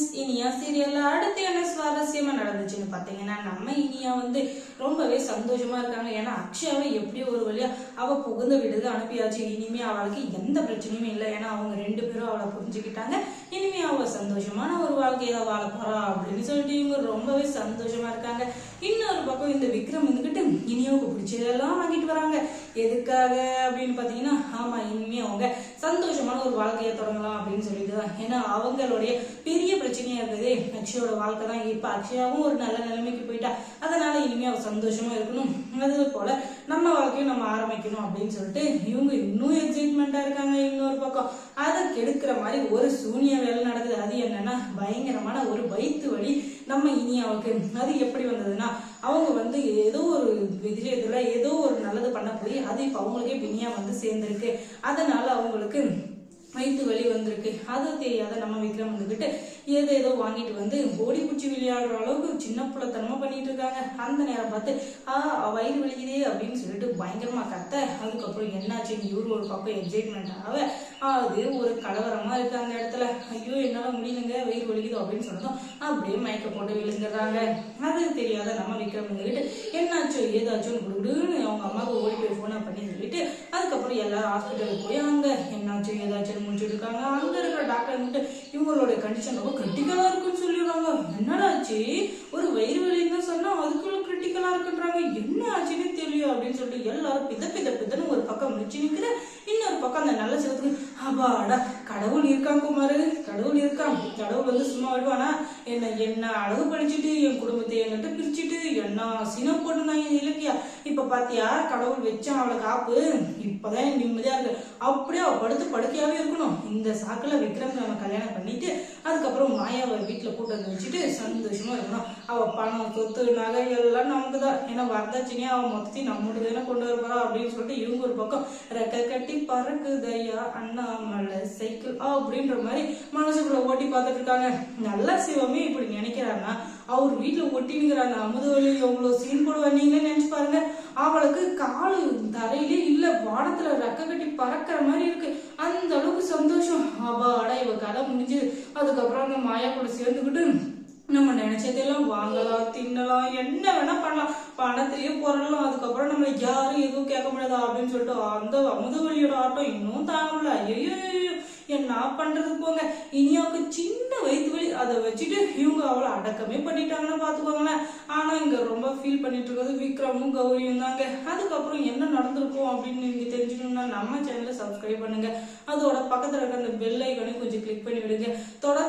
friends. Iniya சீரியல்ல அடுத்து என்ன சுவாரஸ்யமா நடந்துச்சுன்னு பாத்தீங்கன்னா நம்ம இனியா வந்து ரொம்பவே சந்தோஷமா இருக்காங்க. ஏன்னா அக்ஷயாவை எப்படியோ ஒரு வழியா அவ புகுந்த விடுது அனுப்பியாச்சு. இனிமே அவளுக்கு எந்த பிரச்சனையுமே இல்லை. ஏன்னா அவங்க ரெண்டு பேரும் அவளை புரிஞ்சுக்கிட்டாங்க. இனிமே அவ சந்தோஷமான ஒரு வாழ்க்கையை வாழ போறா அப்படின்னு சொல்லிட்டு இவங்க ரொம்பவே சந்தோஷமா இருக்காங்க. இன்னொரு பக்கம் இந்த விக்ரம் வந்துகிட்டு இனியாவுக்கு பிடிச்சதெல்லாம் வாங்கிட்டு வராங்க. எதுக்காக அப்படின்னு பாத்தீங்கன்னா ஆமா இனிமே அவங்க சந்தோஷமான ஒரு வாழ்க்கையை தொடங்கலாம் அப்படின்னு சொல்லிட்டு தான். ஏன்னா அவங்களுடைய பெரிய பிரச்சனையா இருக்குது அக்ஷயோட வாழ்க்கை தான் இப்ப அக்ஷயாவும் ஒரு நல்ல நிலைமைக்கு போயிட்டா அதனால இனிமே அவ சந்தோஷமா இருக்கணும். அது போல நம்ம வாழ்க்கையும் நம்ம ஆரம்பிக்கணும் அப்படின்னு சொல்லிட்டு இவங்க இன்னும் எக்ஸைட்மெண்டா இருக்காங்க இன்னொரு பக்கம். அதை கெடுக்கிற மாதிரி ஒரு சூனிய வேலை நடக்குது. அது என்னன்னா பயங்கரமான ஒரு வயிற்று வலி நம்ம இனியாவுக்கு அது எப்படி வந்ததுன்னா அவங்க வந்து ஏதோ ஒரு விஷயத்துல ஏதோ ஒரு நல்லது பண்ண போய் அது இப்போ அவங்களுக்கே பின்னியா வந்து சேர்ந்துருக்கு. அதனால அவங்களுக்கு வயிற்று வலி வந்திருக்கு. அது தெரியாத நம்ம விக்ரம் வந்துக்கிட்டு ஏதோ ஏதோ வாங்கிட்டு வந்து ஓடி குச்சி விளையாடுற அளவுக்கு சின்ன பிள்ளைத்தனமா பண்ணிட்டு இருக்காங்க அந்த நேரம் பார்த்து ஆ வயிறு வலிக்குதே அப்படின்னு சொல்லிட்டு பயங்கரமா கத்த அதுக்கப்புறம் என்னாச்சு இவரு ஒரு பக்கம் எக்ஸைட்மெண்ட் ஆக அது ஒரு கலவரமா இருக்கு அந்த இடத்துல. ஐயோ என்னால முடியலங்க வயிறு வலிக்குது அப்படின்னு சொன்னதும் அப்படியே மயக்க போட்டு விழுந்துடுறாங்க. அது தெரியாத நம்ம விக்ரம் வந்துக்கிட்டு என்னாச்சோ ஏதாச்சும் குடுன்னு அவங்க அம்மாவுக்கு ஓடி போய் ஃபோனை பண்ணி சொல்லிட்டு அது அதுக்கப்புறம் எல்லாரும் ஹாஸ்பிட்டலுக்கு போய் அங்கே என்னாச்சு ஏதாச்சும் முடிச்சுட்டு இருக்காங்க அங்கே இருக்கிற டாக்டர் வந்துட்டு இவங்களோட கண்டிஷன் ரொம்ப கிரிட்டிக்கலாக இருக்குன்னு சொல்லிடுவாங்க என்னடாச்சு ஒரு வயிறு வலின்னு சொன்னால் அதுக்குள்ள கிரிட்டிக்கலாக இருக்குன்றாங்க. என்ன ஆச்சுன்னு தெரியும் அப்படின்னு சொல்லிட்டு எல்லாரும் பித பித பிதன்னு ஒரு பக்கம் முடிச்சு நிக்கிற பக்கம் அந்த நல்ல சிவத்துக்கு அப்பாடா கடவுள் இருக்கான் குமாரு கடவுள் இருக்கான். கடவுள் வந்து சும்மா விடுவானா என்ன என்ன அழகு படிச்சுட்டு என் குடும்பத்தை என்கிட்ட பிரிச்சுட்டு என்ன சினம் போட்டுனாங்க இலக்கியா? இப்ப பாத்தியா கடவுள் வச்சான் அவளை காப்பு இப்பதான் நிம்மதியா இருக்கு. அப்படியே அவ படுத்து படுக்கையாவே இருக்கணும். இந்த சாக்குல விக்ரம் நம்ம கல்யாணம் பண்ணிட்டு அதுக்கப்புறம் மாயாவை வீட்டுல கூட்டு வந்து வச்சுட்டு சந்தோஷமா இருக்கணும். அவ பணம் சொத்து நகை எல்லாம் நமக்கு தான் ஏன்னா வரதட்சணையா அவன் மொத்தத்தையும் நம்மளுக்கு தானே கொண்டு வரப்போறா அப்படின்னு சொல்லிட்டு இவங்க ஒரு பக்கம் ரெக்க கட்டி பறக்குதையா அண்ணாமலை சைக்கிள். அப்படின்ற மாதிரி மனசுக்குள்ள ஓட்டி பார்த்துட்டு இருக்காங்க. நல்ல சிவமே இப்படி நினைக்கிறாங்கன்னா அவர் வீட்டுல ஒட்டினுங்கிற அந்த அமுதவழி எவ்வளவு சீன் போடுவா நீங்களே நினைச்சு பாருங்க. அவளுக்கு காலு தரையிலே இல்ல வானத்துல ரெக்க கட்டி பறக்கிற மாதிரி இருக்கு. அந்த அளவுக்கு சந்தோஷம். அபாடா இவ கதை முடிஞ்சு அதுக்கப்புறம் அந்த மாயா கூட சேர்ந்துக்கிட்டு நம்ம வாங்கலாம் தின்னலாம் என்ன வேணா பண்ணலாம். பணத்திலேயே பொருளலாம் அதுக்கப்புறம் நம்ம யாரும் எதுவும் கேட்க முடியாது அப்படின்னு சொல்லிட்டு அந்த அமுதவழியோட ஆட்டம் இன்னும் தாங்கல ஐயோ என்ன பண்றது போங்க. இனியாவுக்கு சின்ன வயிற்று வலி அதை வச்சுட்டு இவங்க அவளை அடக்கமே பண்ணிட்டாங்கன்னு பாத்துக்கோங்களேன் ஆனா இங்க ரொம்ப ஃபீல் பண்ணிட்டு இருக்கிறது விக்ரமும் கௌரியும் தாங்க. அதுக்கப்புறம் என்ன நடந்திருக்கும் அப்படின்னு நீங்க தெரிஞ்சுக்கணும்னா நம்ம சேனலை சப்ஸ்கிரைப் பண்ணுங்க. அதோட பக்கத்துல இருக்க அந்த பெல் ஐக்கனையும் கொஞ்சம் கிளிக் பண்ணி விடுங்க தொடர்ந்து